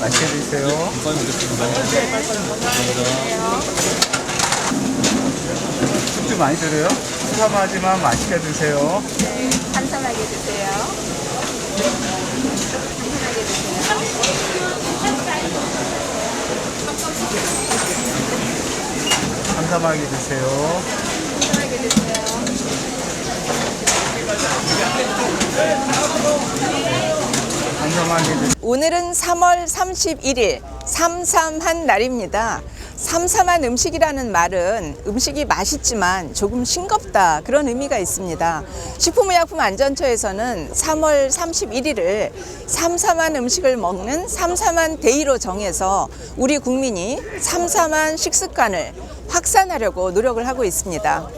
맛있게 드세요. 숙주 많이 들어요? 수삼하지만 맛있게 드세요. 드세요. 한산하게 드세요. 삼삼하게 드세요. 드세요. 삼삼하게 드세요. 오늘은 3월 31일 삼삼한 날입니다. 삼삼한 음식이라는 말은 음식이 맛있지만 조금 싱겁다 그런 의미가 있습니다. 식품의약품안전처에서는 3월 31일을 삼삼한 음식을 먹는 삼삼한 데이로 정해서 우리 국민이 삼삼한 식습관을 확산하려고 노력을 하고 있습니다.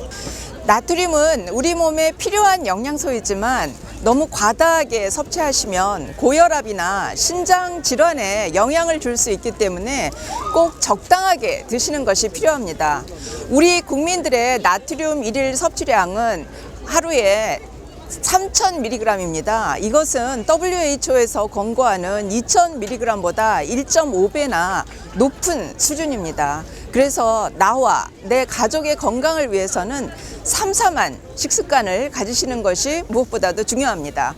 나트륨은 우리 몸에 필요한 영양소이지만 너무 과다하게 섭취하시면 고혈압이나 신장 질환에 영향을 줄 수 있기 때문에 꼭 적당하게 드시는 것이 필요합니다. 우리 국민들의 나트륨 일일 섭취량은 하루에 3,000mg입니다. 이것은 WHO에서 권고하는 2,000mg보다 1.5배나 높은 수준입니다. 그래서 나와 내 가족의 건강을 위해서는 삼삼한 식습관을 가지시는 것이 무엇보다도 중요합니다.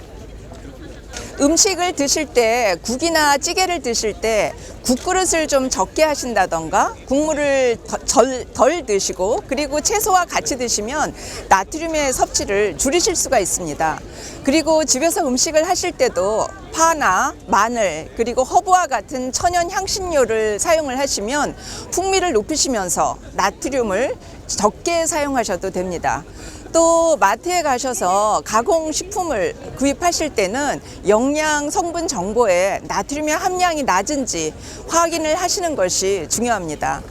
음식을 드실 때 국이나 찌개를 드실 때 국그릇을 좀 적게 하신다던가 국물을 더- 덜, 덜 드시고 그리고 채소와 같이 드시면 나트륨의 섭취를 줄이실 수가 있습니다. 그리고 집에서 음식을 하실 때도 파나 마늘 그리고 허브와 같은 천연 향신료를 사용을 하시면 풍미를 높이시면서 나트륨을 적게 사용하셔도 됩니다. 또 마트에 가셔서 가공식품을 구입하실 때는 영양 성분 정보에 나트륨의 함량이 낮은지 확인을 하시는 것이 중요합니다.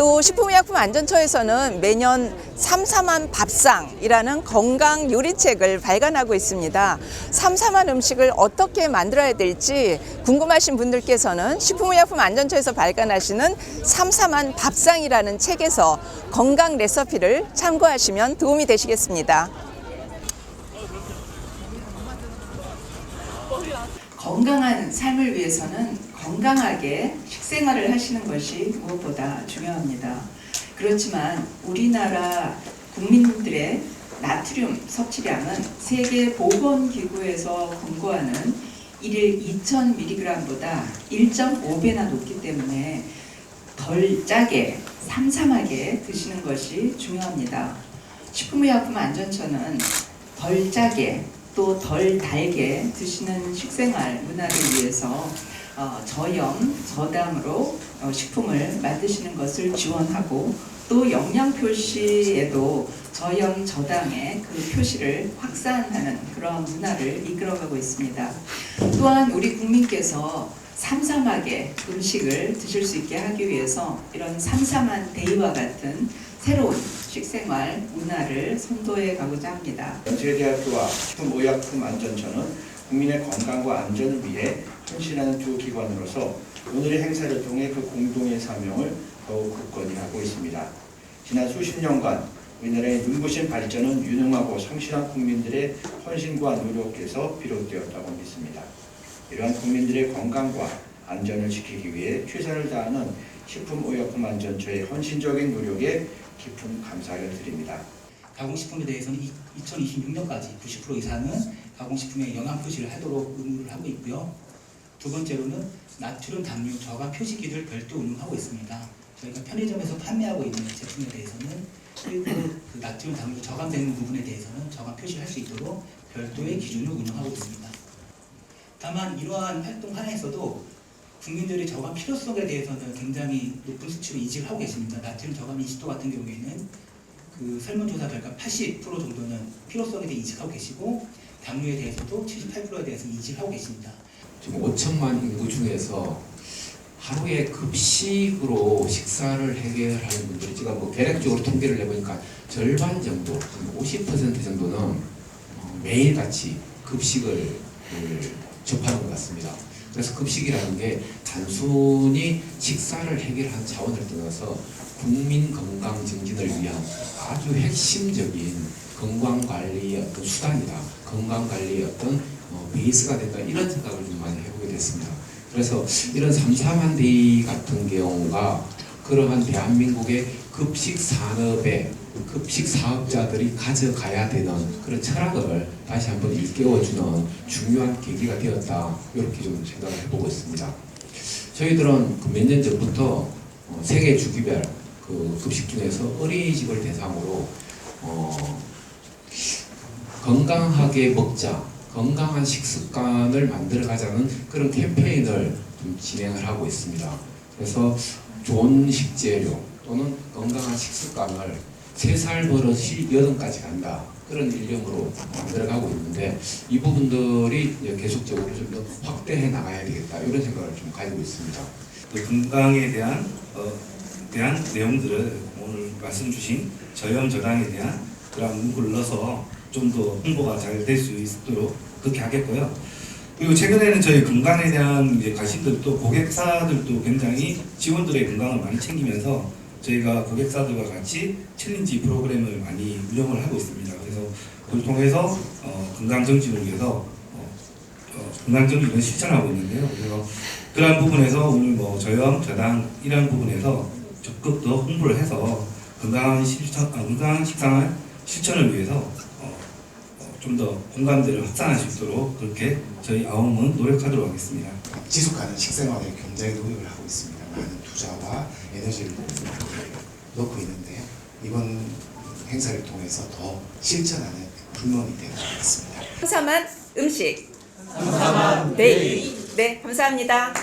또 식품의약품안전처에서는 매년 삼삼한 밥상이라는 건강 요리책을 발간하고 있습니다. 삼삼한 음식을 어떻게 만들어야 될지 궁금하신 분들께서는 식품의약품안전처에서 발간하시는 삼삼한 밥상이라는 책에서 건강 레시피를 참고하시면 도움이 되시겠습니다. 건강한 삶을 위해서는 건강하게 식생활을 하시는 것이 무엇보다 중요합니다. 그렇지만 우리나라 국민들의 나트륨 섭취량은 세계 보건기구에서 권고하는 일일 2,000mg보다 1.5배나 높기 때문에 덜 짜게 삼삼하게 드시는 것이 중요합니다. 식품의약품 안전처는 덜 짜게 또 덜 달게 드시는 식생활 문화를 위해서 어, 저염, 저담으로 어, 식품을 만드시는 것을 지원하고 또 영양 표시에도 저염, 저당의 그 표시를 확산하는 그런 문화를 이끌어가고 있습니다. 또한 우리 국민께서 삼삼하게 음식을 드실 수 있게 하기 위해서 이런 삼삼한 데이와 같은 새로운 식생활 문화를 선도해 가고자 합니다. 연세대학교와 식품의약품안전처는 국민의 건강과 안전을 위해 헌신하는 두 기관으로서 오늘의 행사를 통해 그 공동의 사명을 더욱 굳건히 하고 있습니다. 지난 수십 년간 우리나라의 눈부신 발전은 유능하고 성실한 국민들의 헌신과 노력에서 비롯되었다고 믿습니다. 이러한 국민들의 건강과 안전을 지키기 위해 최선을 다하는 식품의약품안전처의 헌신적인 노력에 깊은 감사를 드립니다. 가공식품에 대해서는 2026년까지 90% 이상은 가공식품에 영양 표시를 하도록 의무를 하고 있고요. 두 번째로는 나트륨 담류 저감 표시기를 별도 운영하고 있습니다. 저희가 편의점에서 판매하고 있는 제품에 대해서는 그 나트륨 담류 저감되는 부분에 대해서는 저감 표시할 수 있도록 별도의 기준을 운영하고 있습니다. 다만 이러한 활동 하나에서도 국민들의 저감 필요성에 대해서는 굉장히 높은 수치로 인식을 하고 계십니다. 나트륨 저감 인식도 같은 경우에는 그 설문조사 결과 80% 정도는 필요성에 대해 인식하고 계시고 당류에 대해서도 78%에 대해서 인식하고 계십니다. 지금 5천만 인구 중에서 하루에 급식으로 식사를 해결하는 분들이 제가 뭐 대략적으로 통계를 내보니까 절반 정도, 50% 정도는 어, 매일같이 급식을 을 접하는 것 같습니다. 그래서 급식이라는 게 단순히 식사를 해결하는 차원을 떠나서 국민 건강 증진을 위한 아주 핵심적인 건강 관리의 어떤 수단이다. 건강 관리의 어떤 어, 베이스가 된다. 이런 생각을 좀 많이 해보게 됐습니다. 그래서 이런 삼삼한 데이 같은 경우가 그러한 대한민국의 급식 산업의 급식 사업자들이 가져가야 되는 그런 철학을 다시 한번 일깨워주는 중요한 계기가 되었다 이렇게 좀 생각을 해보고 있습니다. 저희들은 그 몇년 전부터 어, 세계 주기별 그 급식 중에서 어린이집을 대상으로 어, 건강하게 먹자, 건강한 식습관을 만들어가자는 그런 캠페인을 좀 진행을 하고 있습니다. 그래서 좋은 식재료 또는 건강한 식습관을 세 살 버릇이 여든까지 간다. 그런 일념으로 만들어가고 있는데 이 부분들이 계속적으로 좀 더 확대해 나가야 되겠다 이런 생각을 좀 가지고 있습니다. 그 건강에 대한 어, 대한 내용들을 오늘 말씀 주신 저염 저당에 대한 그런 문구를 넣어서 좀 더 홍보가 잘 될 수 있도록 그렇게 하겠고요. 그리고 최근에는 저희 건강에 대한 관심들도 고객사들도 굉장히 직원들의 건강을 많이 챙기면서 저희가 고객사들과 같이 챌린지 프로그램을 많이 운영을 하고 있습니다. 그래서 그걸 통해서 어, 건강 정진을 위해서 어, 어, 건강 정진을 실천하고 있는데요. 그래서 그러한 부분에서 오늘 뭐 저염, 저당 이런 부분에서 적극 더 홍보를 해서 건강한 실천, 아, 건강한 식상을 실천을 위해서 어, 좀더 공감대를 확산할 수 있도록 그렇게 저희 아움은 노력하도록 하겠습니다. 지속 가능 식생활에 굉장히 노력을 하고 있습니다. 많은 투자와 에너지를 넣고 있는데요. 이번 행사를 통해서 더 실천하는 불멍이 되어 가겠습니다. 삼삼한 음식. 삼삼한 데이. 네, 감사합니다.